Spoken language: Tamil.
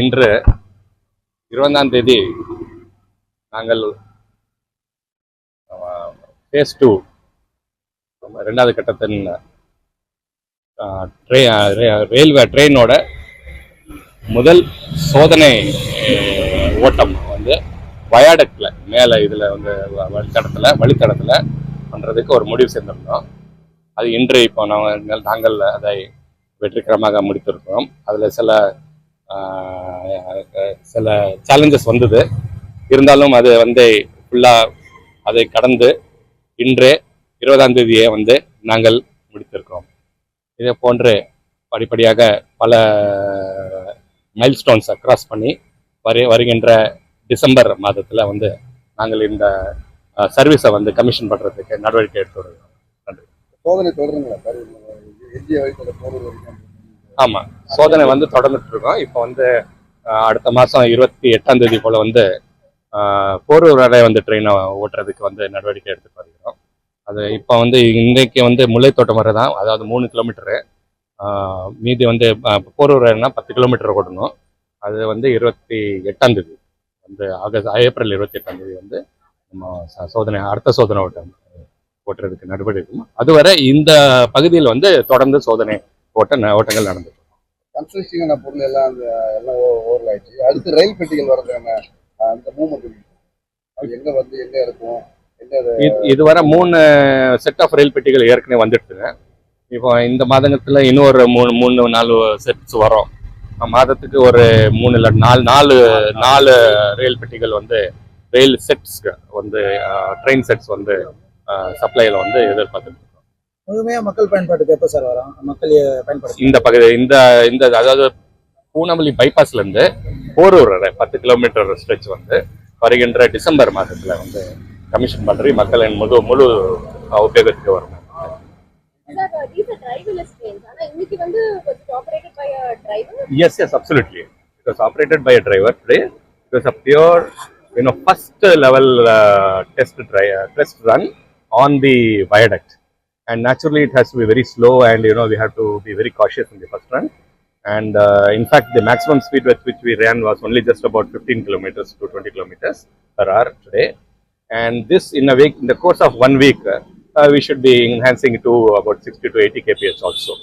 இன்று இருபதாம் தேதி நாங்கள் ஃபேஸ் டூ ரெண்டாவது கட்டத்தின் ட்ரெய் ரயில்வே ட்ரெயினோட முதல் சோதனை ஓட்டம் வந்து வயாடக்கில் மேலே இதில் வந்து வழித்தடத்தில் வழித்தடத்தில் பண்ணுறதுக்கு ஒரு முடிவு செய்திருந்தோம். அது இன்று இப்போ நாங்கள் நாங்கள் அதை வெற்றிகரமாக முடித்திருக்கிறோம். அதில் சில சில சேலஞ்சஸ் வந்தது. இருந்தாலும் அது வந்து ஃபுல்லாக அதை கடந்து இன்று இருபதாம் தேதியே வந்து நாங்கள் முடித்திருக்கிறோம். இதே போன்று படிப்படியாக பல மைல்ஸ்டோன்ஸை கிராஸ் பண்ணி வரு வருகின்ற டிசம்பர் மாதத்தில் வந்து நாங்கள் இந்த சர்வீஸை வந்து கமிஷன் பண்ணுறதுக்கு நடவடிக்கை எடுத்து வருகிறோம். சோதனை தொடருங்களா சார். ஆமா. ஆமாம் சோதனை வந்து தொடர்ந்துட்டு இருக்கோம் இப்போ வந்து அடுத்த மாதம் இருபத்தி எட்டாம் தேதி போல் வந்து அஹ், போரூர் வரை வந்து ட்ரெயினை ஓட்டுறதுக்கு வந்து நடவடிக்கை எடுத்துட்டு வருகிறோம். அது இப்போ வந்து இன்றைக்கு வந்து முல்லைத்தோட்டம் வரை தான் அதாவது மூணு கிலோமீட்டரு. மீதி வந்து அஹ், போரூர் வரைனா பத்து கிலோமீட்டர் ஓட்டணும் அது வந்து இருபத்தி எட்டாம் தேதி. வந்து ஆகஸ்ட் ஏப்ரல் இருபத்தி எட்டாம் தேதி வந்து நம்ம சோதனை அடுத்த சோதனை ஓட்டம் ஓட்டுறதுக்கு நடவடிக்கை அதுவரை இந்த பகுதியில் வந்து தொடர்ந்து சோதனை ஓட்ட ஓட்டங்கள் நடந்தது. கன்ஸ்ட்ரக்ஷனான பொருள் எல்லாம் அந்த எல்லாம் ஓவர் ஆயிடுச்சு அடுத்து ரயில் பெட்டிகள் வர்றதுக்கான அந்த மூவ்மெண்ட் அது எங்க வந்து எங்க இருக்கும் இதுவரை மூணு செட் ஆஃப் ரயில் பெட்டிகள் ஏற்கனவே வந்துடுதுங்க இப்போ இந்த மாதத்துல இன்னொரு மூணு மூணு நாலு செட்ஸ் வரும். மாதத்துக்கு ஒரு மூணு இல்லை நாலு நாலு நாலு ரயில் பெட்டிகள் வந்து ரயில் செட்ஸ்க்கு வந்து ட்ரெயின் செட்ஸ் வந்து சப்ளைல வந்து எதிர்பார்த்துட்டு இருக்கோம். முழுமையா மக்கள் பயன்பாட்டுக்கு எப்போ சார் வரும் மக்கள் பயன்படுத்த இந்த பகுதி இந்த இந்த அதாவது பூனமல்லி bypassல இருந்து போரூர் பத்து கிலோமீட்டர் ஸ்ட்ரெச் வந்து வருகின்ற டிசம்பர் மாதத்துல வந்து கமிஷன் பண்றி மக்களின் முழு முழு உபயோகத்துக்கு வரும் uh? Yes, yes, absolutely. It was operated by a driver today. It was a pure, you know, first level uh, test dri- uh, test run on the viaduct. And naturally, it has to be very slow, and you know, we have to be very cautious in the first run. And uh, in fact, the maximum speed with which we ran was only just about 15 kilometers to 20 kilometers per hour today. And this, in a week, in the course of one week, uh, we should be enhancing to about 60 to 80 kph also.